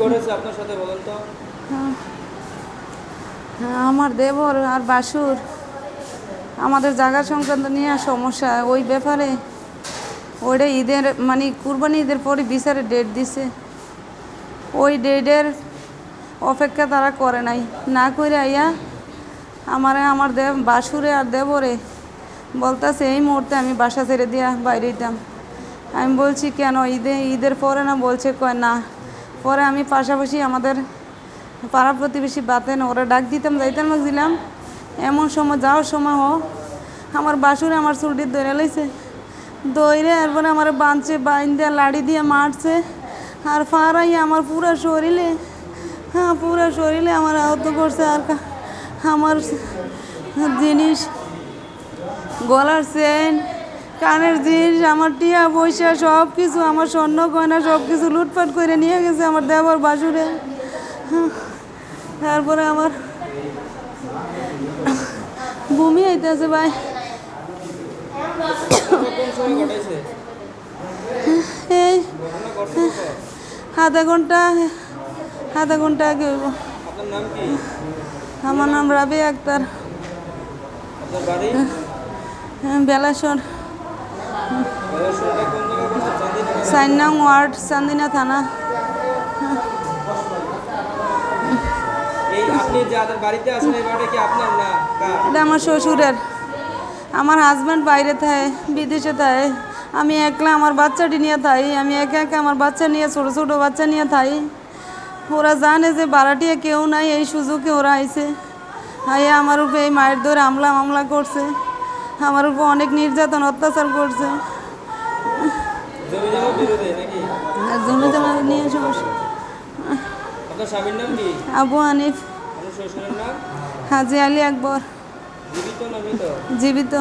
ঘটেছে আপনার সাথে বলেন তো। হ্যাঁ, আমার দেবর আর বাসুর। আমাদের জায়গা সংক্রান্ত নিয়ে সমস্যা। ওই ব্যাপারে ওইটা ঈদের মানে কুরবানি ঈদের পরে বিচারে ডেট দিছে। ওই ডেটের অপেক্ষা তারা করে নাই। না করে আইয়া আমারে আমার দেব বাসুরে আর দেবরে বলতেছে এই মুহূর্তে আমি বাসা ছেড়ে দিয়া বাইরে দিতাম আমি বলছি কেন? ঈদে ঈদের পরে না? বলছে কয় না। পরে আমি পাশাপাশি আমাদের পাড়া প্রতিবেশী বাতেন, ওরা ডাক দিতাম, যাইতাম দিলাম এমন সময়, যাওয়ার সময় হো, আমার বাসুরে আমার চুলটি ধরে লাইছে। দইরে এরপরে আমার বাঁধছে বাইন দিয়ে লাড়ি দিয়ে মারছে। আর ফারাই আমার পুরো শরীরে হ্যাঁ পুরো শরীরে আমার আহত করছে। আর আমার জিনিস, গলার চেন কানের জিনিস, আমার টিয়া পয়সা সব কিছু আমার স্বর্ণ গয়না সব কিছু লুটপাট করে নিয়ে গেছে আমার দেবর বাসুরে। তারপরে আমার বমি আইতেছে ভাই। এই? আধা ঘণ্টা আধা ঘণ্টা আগে হইব। আমার নাম রাবি আক্তার। বেলাসর সাইনাং ওয়ার্ড চান্দিনা থানা। না? এটা আমার শ্বশুরের। আমার হাজব্যান্ড বাইরে থাকে বিদেশে থাকে। আমি একলা আমার বাচ্চাটি নিয়ে থাই আমি একা একা আমার বাচ্চা নিয়ে ছোটো ছোটো বাচ্চা নিয়ে থাই। ওরা জানে যে বাড়াটিয়ে কেউ নাই এই সুযোগে ওরা আইছে। আইয়া আমার উপরে এই মায়ের ধরে আমলা মামলা করছে। আমার উপর অনেক নির্যাতন অত্যাচার করছে জমি জমা বিরোধী নাকি আর জমি জমা নিয়ে সমস্যা আপনার স্বামীর নাম কি? আবু আনিফ। আপনার শ্বশুরের নাম? হাজি আলী আকবর। জীবিত জীবিত।